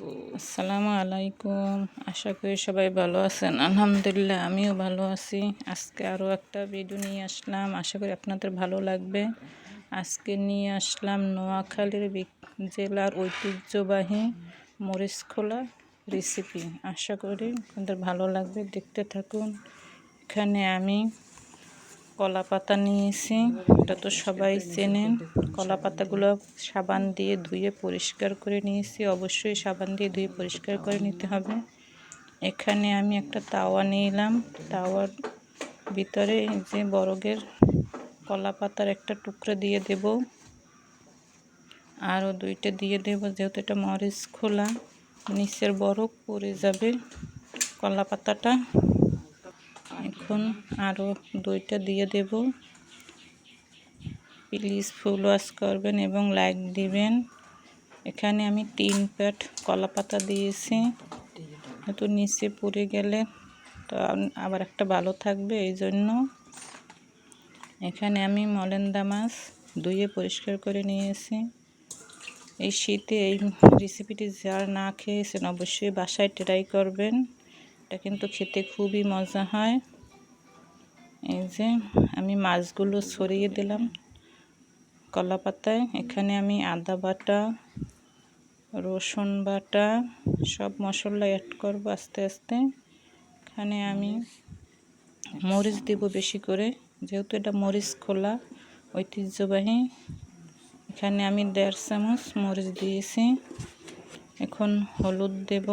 আসসালামু আলাইকুম। আশা করি সবাই ভালো আছেন। আলহামদুলিল্লাহ, আমিও ভালো আছি। আজকে আরও একটা ভিডিও নিয়ে আসলাম। আশা করি আপনাদের ভালো লাগবে। আজকে নিয়ে আসলাম নোয়াখালীর জেলার ঐতিহ্যবাহী মরিচখোলা রেসিপি আশা করি আপনাদের ভালো লাগবে। দেখতে থাকুন। এখানে আমি কলা পাতা নিয়েছি, এটা তো সবাই চেনেন। কলা পাতাগুলো সাবান দিয়ে ধুয়ে পরিষ্কার করে নিয়েছি। অবশ্যই সাবান দিয়ে ধুয়ে পরিষ্কার করে নিতে হবে। এখানে আমি একটা তাওয়া নিলাম। তাওয়ার ভিতরে যে বরগের কলা পাতার একটা টুকরা দিয়ে দেব। আরও দুইটা দিয়ে দেব, যেহেতু এটা মরিচ খোলা। নিচের বরফ পড়ে যাবে কলা পাতাটা এখন আরও দুইটা দিয়ে দেব। প্লিজ ফুল ওয়াশ করবেন এবং লাইক দিবেন। এখানে আমি তিন প্যাট কলা পাতা দিয়েছি। হয়তো নিচে পড়ে গেলে তো আবার একটা ভালো থাকবে, এই জন্য। এখানে আমি মলেন্দা মাছ ধুয়ে পরিষ্কার করে নিয়েছি। এই শীতে এই রেসিপিটি যারা না খেয়েছেন অবশ্যই বাসায় ট্রাই করবেন। এটা কিন্তু খেতে খুবই মজা হয়। এই যে আমি মাছগুলো ছড়িয়ে দিলাম কলা পাতায়। এখানে আমি আদা বাটা, রসুন বাটা, সব মশলা অ্যাড করব আস্তে আস্তে। এখানে আমি মরিচ দিব বেশি করে, যেহেতু এটা মরিচ খোলা, ঐতিহ্যবাহী। এখানে আমি দেড় চামচ মরিচ দিয়েছি। এখন হলুদ দেব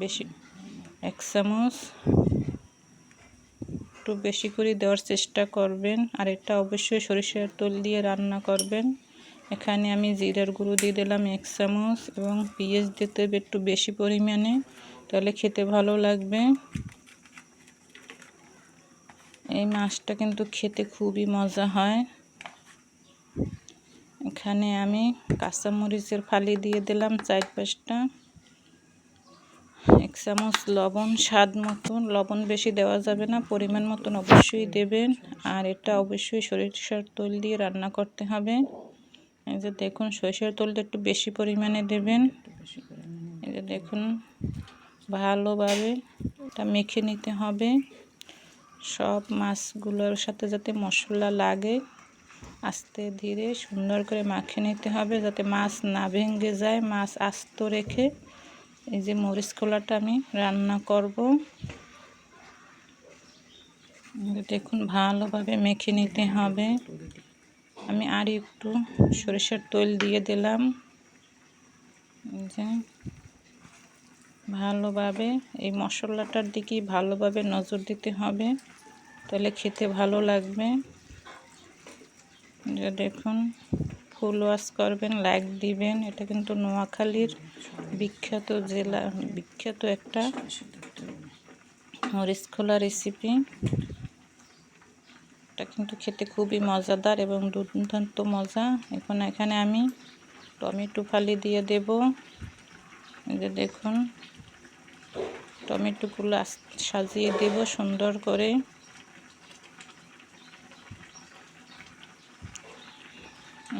বেশি, এক চামচ একটু বেশি করে দেওয়ার চেষ্টা করবেন। আর এটা অবশ্যই সরিষার তেল দিয়ে রান্না করবেন। এখানে আমি জিরার গুঁড়ো দিয়ে দিলাম এক চামচ এবং পেঁয়াজ দিতে একটু বেশি পরিমাণে, তাহলে খেতে ভালো লাগবে। এই মাছটা কিন্তু খেতে খুবই মজা হয়। এখানে আমি কাঁচামরিচের ফালি দিয়ে দিলাম চার পাঁচটা এক চামচ লবণ, স্বাদ মতন। লবণ বেশি দেওয়া যাবে না, পরিমাণ মতন অবশ্যই দেবেন। আর এটা অবশ্যই সরিষার তেল দিয়ে রান্না করতে হবে। এই যে দেখুন, সরিষার তেলটা একটু বেশি পরিমাণে দেবেন। এই যে দেখুন, ভালোভাবে এটা মেখে নিতে হবে। সব মাছগুলোর সাথে যাতে মশলা লাগে, আস্তে ধীরে সুন্দর করে মাখিয়ে নিতে হবে, যাতে মাছ না ভেঙে যায়, মাছ আস্ত রেখে। এই যে মরিচ খোলাটা আমি রান্না করব। দেখুন ভালোভাবে মেখে নিতে হবে। আমি আর একটু সরিষার তেল দিয়ে দিলাম। যে ভালোভাবে এই মশলাটার দিকে ভালোভাবে নজর দিতে হবে, তাহলে খেতে ভালো লাগবে। দেখুন, ফুল ওয়াশ করবেন, লাইক দিবেন, এটা কিন্তু নোয়াখালীর বিখ্যাত জেলা বিখ্যাত একটা মরিচ খোলা রেসিপি এটা কিন্তু খেতে খুবই মজাদার এবং দুর্দান্ত মজা। এখন এখানে আমি টমেটো ফালি দিয়ে দেব। এই যে দেখুন টমেটোগুলো সাজিয়ে দেব সুন্দর করে।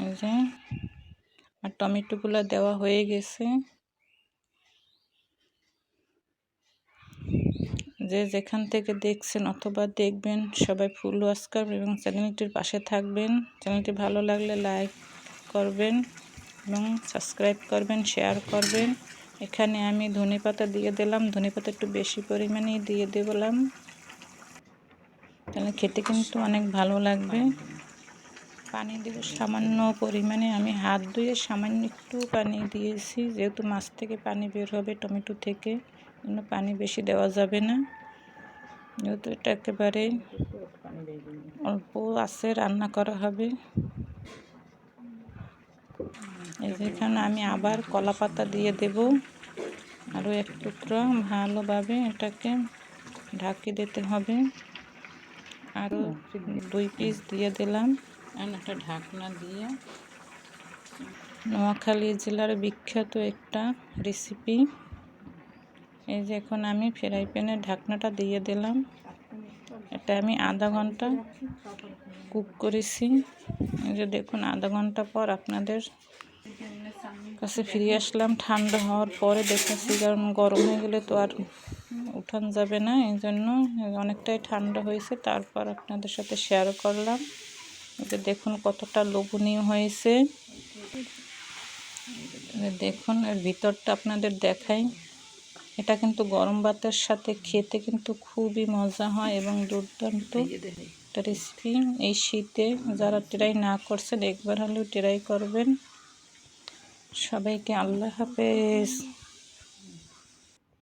এই যে আর টমেটোগুলো দেওয়া হয়ে গেছে। যে যেখান থেকে দেখছেন অথবা দেখবেন, সবাই ফুল ওয়াশ করবেন এবং চ্যানেলটির পাশে থাকবেন। চ্যানেলটি ভালো লাগলে লাইক করবেন এবং সাবস্ক্রাইব করবেন, শেয়ার করবেন। এখানে আমি ধনে পাতা দিয়ে দিলাম। ধনে পাতা একটু বেশি পরিমাণেই দিয়ে দিলাম। তাহলে খেতে কিন্তু অনেক ভালো লাগবে। পানি দেব সামান্য পরিমাণে আমি হাত ধুয়ে সামান্য একটু পানি দিয়েছি। যেহেতু মাছ থেকে পানি বের হবে টমেটো থেকে। জন্য পানি বেশি দেওয়া যাবে না। যেহেতু এটা একেবারে অল্প আছে রান্না করা হবে। এখানে আমি আবার কলা পাতা দিয়ে দেব। আরও এক টুকরো ভালোভাবে এটাকে ঢাকি দিতে হবে। আরও দুই পিস দিয়ে দিলাম। একটা ঢাকনা দিয়ে নোয়াখালী জেলার বিখ্যাত একটা রেসিপি এই যে এখন আমি ফ্রাই প্যানে ঢাকনাটা দিয়ে দিলাম। এটা আমি আধা ঘণ্টা কুক করেছি। এই যে দেখুন, আধা ঘণ্টা পর আপনাদের কাছে ফিরে আসলাম। ঠান্ডা হওয়ার পরে দেখেছি, কারণ গরম হয়ে গেলে তো আর উঠান যাবে না, এই জন্য অনেকটাই ঠান্ডা হয়েছে। তারপর আপনাদের সাথে শেয়ার করলাম। এটা দেখুন, কতটা লোভনীয় হয়েছে। দেখুন, এর ভিতরটা আপনাদের দেখাই। এটা কিন্তু গরম ভাতের সাথে খেতে কিন্তু খুবই মজা হয় এবং দুর্দান্ত। একটা রেসিপি এই শীতে যারা ট্রাই না করছেন একবার হলেও ট্রাই করবেন। সবাইকে আল্লাহ হাফেজ।